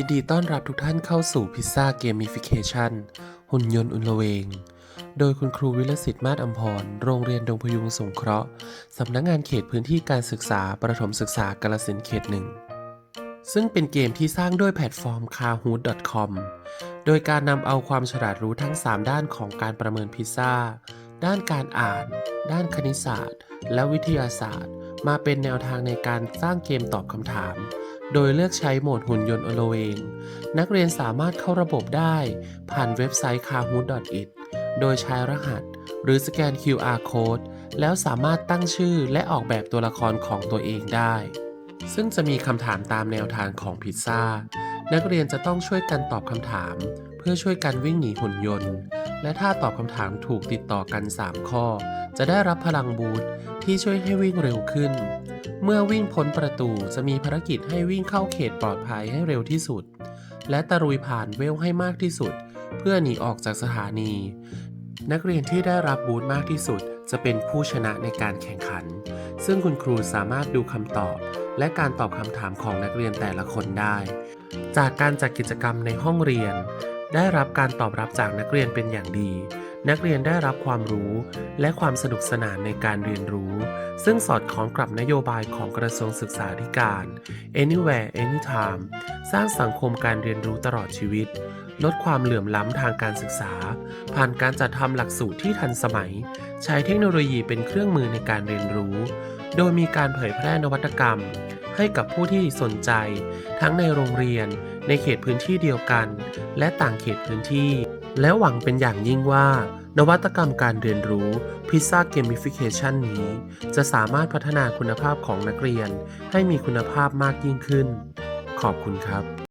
ยินดีต้อนรับทุกท่านเข้าสู่พิซซ่าเกม i ฟิเคชันหุ่นยนต์อุลเวง โดยคุณครูวิรสิทธิ์มาศอัมพร โรงเรียนดงพยุงสงเคราะห์ สำนักงงานเขตพื้นที่การศึกษาประถมศึกษากาลสินเขตหนึ่ง ซึ่งเป็นเกมที่สร้างด้วยแพลตฟอร์ม kahoot.com โดยการนำเอาความฉลาดรู้ทั้ง 3 ด้านของการประเมินพิซซ่า ด้านการอ่าน ด้านคณิตศาสตร์ และวิทยาศาสตร์ มาเป็นแนวทางในการสร้างเกมตอบคำถาม โดยเลือกใช้โหมดหุ่นยนต์อโลเองนักเรียนสามารถเข้าระบบได้ผ่านเว็บไซต์ kahoot.it โดยใช้รหัส หรือสแกน QR code แล้วสามารถตั้งชื่อและออกแบบตัวละครของตัวเองได้ ซึ่งจะมีคำถามตามแนวทางของพิซซ่า นักเรียนจะต้องช่วยกันตอบคำถาม เพื่อช่วยกันวิ่งหนีหุ่นยนต์ และถ้าตอบคำถามถูกติดต่อกัน 3 ข้อ จะได้รับพลังบูทที่ช่วยให้วิ่งเร็วขึ้น เมื่อวิ่งพ้นประตูจะมีภารกิจให้วิ่งเข้าเขตปลอดภัยให้เร็วที่สุด และตะรุยผ่านเวลให้มากที่สุด เพื่อหนีออกจากสถานี นักเรียนที่ได้รับบูทมากที่สุด จะเป็นผู้ชนะในการแข่งขัน ซึ่งคุณครูสามารถดูคำตอบ และการตอบคำถามของนักเรียนแต่ละคนได้ จากการจัดกิจกรรมในห้องเรียน ได้รับการตอบรับจากนักเรียนเป็นอย่างดี นักเรียนได้รับความรู้และความสนุกสนานในการเรียนรู้ ซึ่งสอดคล้องกับนโยบายของกระทรวงศึกษาธิการ Anywhere Anytime สร้างสังคมการเรียนรู้ตลอดชีวิต ลดความเหลื่อมล้ำทางการศึกษา ผ่านการจัดทำหลักสูตรที่ทันสมัย ใช้เทคโนโลยีเป็นเครื่องมือในการเรียนรู้ โดยมีการเผยแพร่นวัตกรรม ให้กับผู้ที่สนใจ ทั้งในโรงเรียน ในเขตพื้นที่เดียวกัน และต่างเขตพื้นที่ และหวังเป็นอย่างยิ่งว่า นวัตกรรมการเรียนรู้ Pizza Gamification นี้ จะสามารถพัฒนาคุณภาพของนักเรียน ให้มีคุณภาพมากยิ่งขึ้น ขอบคุณครับ